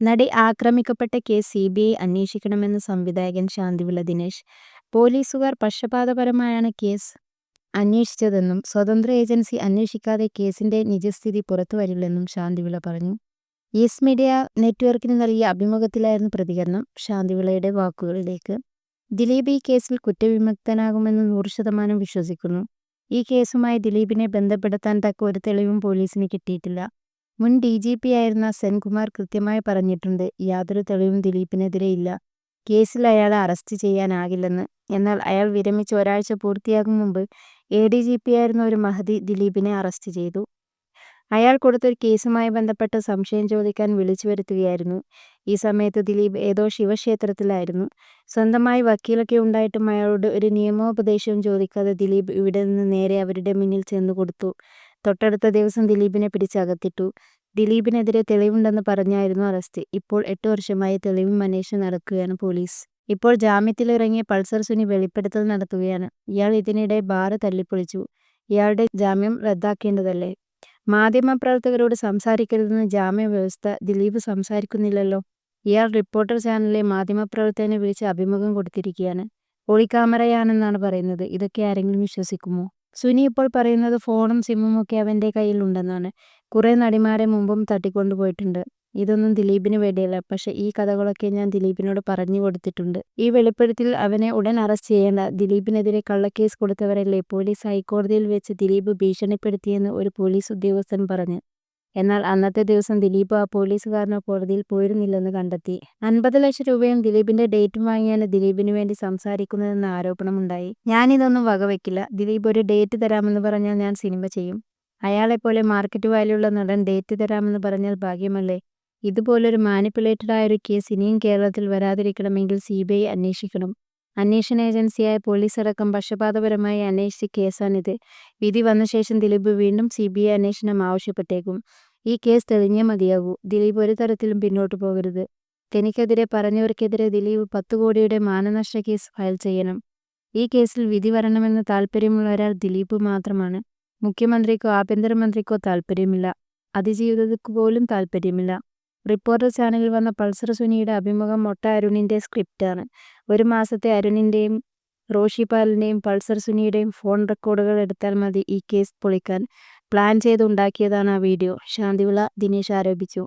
നടി ആക്രമിക്കപ്പെട്ട case C B I അന്വേഷിക്കണമെന്ന് സംവിധായകൻ ശാന്തിവിള ദിനേശ്. പോലീസുകാർ പക്ഷപാതപരമായാണ് കേസ് അന്വേഷിച്ചതെന്നും സ്വതന്ത്ര ഏജൻസി അന്വേഷിക്കാതെ കേസിന്റെ നിജസ്ഥിതി പുറത്തുവരില്ലെന്നും ശാന്തിവിള പറഞ്ഞു. യെസ് മീഡിയ നെറ്റ്വർക്കിന് നൽകിയ അഭിമുഖത്തിലായിരുന്നു പ്രതികരണം. ശാന്തിവിളയുടെ വാക്കുകളിലേക്ക്. ദിലീപ് ഈ കേസിൽ കുറ്റവിമുക്തനാകുമെന്ന് നൂറ് ശതമാനം വിശ്വസിക്കുന്നു. ഈ കേസുമായി ദിലീപിനെ ബന്ധപ്പെടുത്താൻ തക്ക ഒരു തെളിവും പോലീസിന് കിട്ടിയിട്ടില്ല. മുൻ ഡി ജി ഡിജിപിയായിരുന്ന സെൻകുമാർ കൃത്യമായി പറഞ്ഞിട്ടുണ്ട് യാതൊരു തെളിവും ദിലീപിനെതിരെ ഇല്ല. കേസിൽ അയാളെ അറസ്റ്റ് ചെയ്യാനാകില്ലെന്ന്. എന്നാൽ അയാൾ വിരമിച്ച് ഒരാഴ്ച പൂർത്തിയാകും മുമ്പ് എ ഡി ജി പിയായിരുന്ന ഒരു മഹദി ദിലീപിനെ അറസ്റ്റ് ചെയ്തു. അയാൾ കൊടുത്തൊരു കേസുമായി ബന്ധപ്പെട്ട് സംശയം ചോദിക്കാൻ വിളിച്ചു വരുത്തുകയായിരുന്നു. ഈ സമയത്ത് ദിലീപ് ഏതോ ശിവക്ഷേത്രത്തിലായിരുന്നു. സ്വന്തമായി വക്കീലൊക്കെ ഉണ്ടായിട്ടും അയാളോട് ഒരു നിയമോപദേശവും ചോദിക്കാതെ ദിലീപ് ഇവിടെ നിന്ന് നേരെ അവരുടെ മുന്നിൽ ചെന്നുകൊടുത്തു. തൊട്ടടുത്ത ദിവസം ദിലീപിനെ പിടിച്ച് അകത്തിട്ടു. ദിലീപിനെതിരെ തെളിവുണ്ടെന്ന് പറഞ്ഞായിരുന്നു അറസ്റ്റ്. ഇപ്പോൾ എട്ട് വർഷമായി തെളിവും അന്വേഷണം നടക്കുകയാണ് പോലീസ്. ഇപ്പോൾ ജാമ്യത്തിലിറങ്ങിയ പൾസർ സുനി വെളിപ്പെടുത്തൽ നടത്തുകയാണ്. ഇയാൾ ഇതിനിടെ ബാർ തല്ലിപ്പൊളിച്ചു. ഇയാളുടെ ജാമ്യം റദ്ദാക്കേണ്ടതല്ലേ. മാധ്യമപ്രവർത്തകരോട് സംസാരിക്കരുതെന്ന് ജാമ്യ വ്യവസ്ഥ ദിലീപ് സംസാരിക്കുന്നില്ലല്ലോ. ഇയാൾ റിപ്പോർട്ടർ ചാനലിലെ മാധ്യമപ്രവർത്തകനെ വിളിച്ച് അഭിമുഖം കൊടുത്തിരിക്കുകയാണ്. ഒളിക്യാമറയാണെന്നാണ് പറയുന്നത്. ഇതൊക്കെ ആരെങ്കിലും വിശ്വസിക്കുമോ. സുനി ഇപ്പോൾ പറയുന്നത് ഫോണും സിമ്മും ഒക്കെ അവന്റെ കയ്യിൽ ഉണ്ടെന്നാണ്. കുറേ നടിമാരെ മുമ്പും തട്ടിക്കൊണ്ടുപോയിട്ടുണ്ട്. ഇതൊന്നും ദിലീപിന് വേണ്ടിയല്ല. പക്ഷേ ഈ കഥകളൊക്കെ ഞാൻ ദിലീപിനോട് പറഞ്ഞു കൊടുത്തിട്ടുണ്ട്. ഈ വെളിപ്പെടുത്തൽ അവനെ ഉടൻ അറസ്റ്റ് ചെയ്യേണ്ട. ദിലീപിനെതിരെ കള്ളക്കേസ് കൊടുത്തവരല്ലേ പോലീസ് ഹൈക്കോടതിയിൽ വെച്ച് ദിലീപ് ഭീഷണിപ്പെടുത്തിയെന്ന് ഒരു പോലീസ് ഉദ്യോഗസ്ഥൻ പറഞ്ഞു. എന്നാൽ അന്നത്തെ ദിവസം ദിലീപ് ആ പോലീസുകാരനോ കോടതിയിൽ പോയിരുന്നില്ലെന്ന് കണ്ടെത്തി. അൻപത് ലക്ഷം രൂപയും ദിലീപിന്റെ ഡേറ്റും വാങ്ങിയാണ് ദിലീപിന് വേണ്ടി സംസാരിക്കുന്നതെന്ന ആരോപണമുണ്ടായി. ഞാനിതൊന്നും വകവെക്കില്ല. ദിലീപ് ഒരു ഡേറ്റ് തരാമെന്ന് പറഞ്ഞാൽ ഞാൻ സിനിമ ചെയ്യും. അയാളെപ്പോലെ മാർക്കറ്റ് വാല്യുള്ള നടൻ ഡേറ്റ് തരാമെന്ന് പറഞ്ഞാൽ ഭാഗ്യമല്ലേ. ഇതുപോലൊരു മാനിപ്പുലേറ്റഡ് ആയൊരു കേസ് ഇനിയും കേരളത്തിൽ വരാതിരിക്കണമെങ്കിൽ സി ബി ഐ അന്വേഷിക്കണം. അന്വേഷണ ഏജൻസിയായ പോലീസടക്കം പക്ഷപാതപരമായി അന്വേഷിച്ച കേസാണിത്. വിധി വന്ന ശേഷം ദിലീപ് വീണ്ടും സി ബി ഐ അന്വേഷണം ആവശ്യപ്പെട്ടേക്കും. ഈ കേസ് തെളിഞ്ഞേ മതിയാകൂ. ദിലീപ് ഒരു തരത്തിലും പിന്നോട്ട് പോകരുത്. തനിക്കെതിരെ പറഞ്ഞവർക്കെതിരെ ദിലീപ് പത്തു കോടിയുടെ മാനനഷ്ട കേസ് ഫയൽ ചെയ്യണം. ഈ കേസിൽ വിധി വരണമെന്ന് താൽപര്യമുള്ള ഒരാൾ ദിലീപ് മാത്രമാണ്. മുഖ്യമന്ത്രിക്കോ ആഭ്യന്തരമന്ത്രിക്കോ താൽപര്യമില്ല. അതിജീവിതയ്ക്കു പോലും താൽപര്യമില്ല. റിപ്പോർട്ടർ ചാനലിൽ വന്ന പൾസർ സുനിയുടെ അഭിമുഖം മൊട്ട അരുണിന്റെ സ്ക്രിപ്റ്റാണ്. ഒരു മാസത്തെ അരുണിന്റെയും റോഷി പാലിന്റെയും പൾസർ സുനിയുടെയും ഫോൺ റെക്കോർഡുകൾ എടുത്താൽ മതി ഈ കേസ് പൊളിക്കാൻ. പ്ലാൻ ചെയ്തുണ്ടാക്കിയതാണ് ആ വീഡിയോ. ശാന്തിവിള ദിനേശ് ആരോപിച്ചു.